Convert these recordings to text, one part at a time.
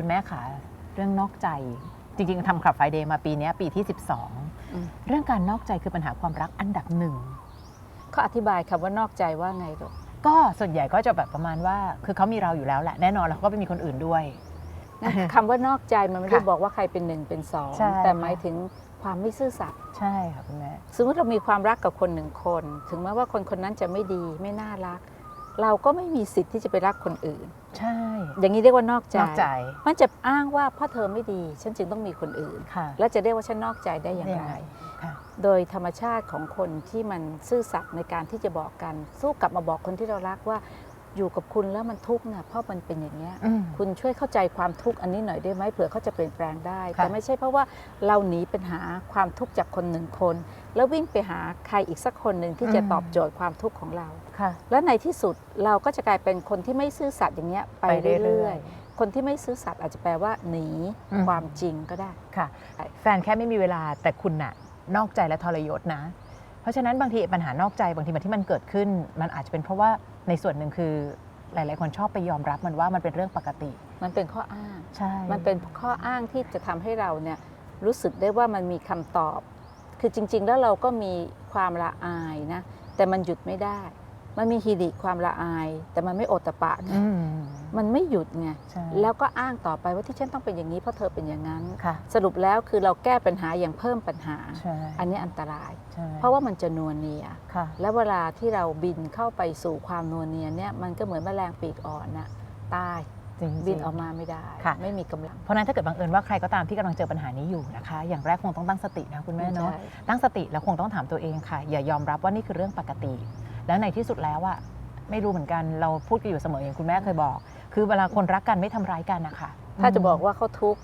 คุณแม่ขาเรื่องนอกใจ จริงๆทำคลับไฟเดย์มาปีเนี้ยปีที่ อืม 12 เรื่องการนอกใจคือปัญหาความรักอันดับหนึ่ง เขาอธิบายคำว่านอกใจว่าไงลูกก็ส่วนใหญ่ก็จะแบบประมาณว่า คือเขามีเราอยู่แล้วแหละแน่นอนแล้วเขาก็ไปมีคนอื่นด้วยนะคำว่านอกใจมันไม่ได้ค่ะบอกว่าใครเป็นหนึ่งเป็นสองใช่แต่หมายถึงความไม่ซื่อสัตย์ใช่ค่ะคุณแม่ สมมติเรามีความรักกับคนหนึ่งคน ถึงแม้ว่าคนคนนั้นจะไม่ดีไม่น่ารัก เราก็ไม่มีสิทธิ์ที่จะไปรักคนอื่น ใช่ อย่างนี้เรียกว่านอกใจ นอกใจ มันจะอ้างว่าเพราะเธอไม่ดี ฉันจึงต้องมีคนอื่น ค่ะ แล้วจะเรียกว่าฉันนอกใจได้อย่างไรค่ะโดยธรรมชาติของคนที่มันซื่อสัตย์ในการที่จะบอกกัน สู้กลับมาบอกคนที่เรารักว่า อยู่กับคุณแล้วมันทุกข์นะเพราะมันเป็นอย่างนี้ยอืมคุณช่วยเข้าใจความทุกข์อันนี้หน่อยได้ไหมเผื่อเขาจะเปลี่ยนแปลงได้ค่ะแต่ไม่ใช่เพราะว่าเราหนีปัญหาความทุกข์จากคนหนึ่งคน แล้ววิ่งไปหาใครอีกสักคนหนึ่งที่จะตอบโจทย์ความทุกข์ของเราค่ะและในที่สุดเราก็จะกลายเป็นคนที่ไม่ซื่อสัตย์อย่างเงี้ยไปไปเรื่เรื่ออยยๆคนที่ไม่ซื่อสัตย์อาจจะแปลว่าหนีอืมความจริงก็ได้ค่ะ แฟนแค่ไม่มีเวลาแต่คุณน่ะนอกใจและทรยศนะ เพราะฉะนั้นบางทีปัญหานอกใจบางทีมันที่มันเกิดขึ้น มันอาจจะเป็นเพราะว่าในส่วนหนึ่งคือหลาย ๆ คนชอบไปยอมรับมันว่ามันเป็นเรื่องปกติ มันเป็นข้ออ้างใช่มันเป็นข้ออ้างที่จะทำให้เราเนี่ยรู้สึกได้ว่ามันมีคำตอบ คือจริง ๆ แล้วเราก็มีความละอายนะแต่มันหยุดไม่ได้ มันมีฮิริความละอาย แต่มันไม่โอตตะปะไงอืม มันไม่หยุดไงใช่แล้วก็อ้างต่อไปว่าที่ฉันต้องเป็นอย่างนี้เพราะเธอเป็นอย่างนั้น ค่ะสรุปแล้วคือเราแก้ปัญหาอย่างเพิ่มปัญหา ใช่อันนี้อันตราย ใช่เพราะว่ามันจะนัวเนีย ค่ะ และเวลาที่เราบินเข้าไปสู่ความนัวเนียเนี่ยมันก็เหมือนแมลงปีกอ่อนน่ะตายจริงๆ บินออกมาไม่ได้ ค่ะ ไม่มีกำลังเพราะฉะนั้นถ้าเกิดบังเอิญว่าใครก็ตามที่กำลังเจอปัญหานี้อยู่นะคะ อย่างแรกคงต้องตั้งสตินะคุณแม่เนาะ ใช่ ตั้งสติแล้วคงต้องถามตัวเองค่ะ อย่ายอมรับว่านี่คือเรื่องปกติ แล้วในที่สุดแล้วอะไม่รู้เหมือนกันเราพูดกันอยู่เสมออย่างคุณแม่เคยบอก คือเวลาคนรักกันไม่ทำร้ายกันนะคะถ้าจะบอกว่าเขาทุกข์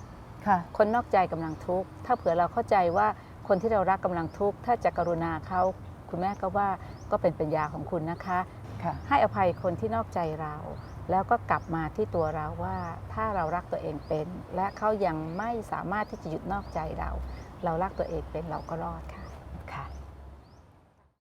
ค่ะคนนอกใจกำลังทุกข์ถ้าเผื่อเราเข้าใจว่าคนที่เรารักกำลังทุกข์ถ้าจะกรุณาเขาคุณแม่ก็ว่าก็เป็นปัญญาของคุณนะคะ ค่ะ ให้อภัยคนที่นอกใจเรา แล้วก็กลับมาที่ตัวเราว่าถ้าเรารักตัวเองเป็น และเขายังไม่สามารถที่จะหยุดนอกใจเรา เรารักตัวเองเป็นเราก็รอดค่ะ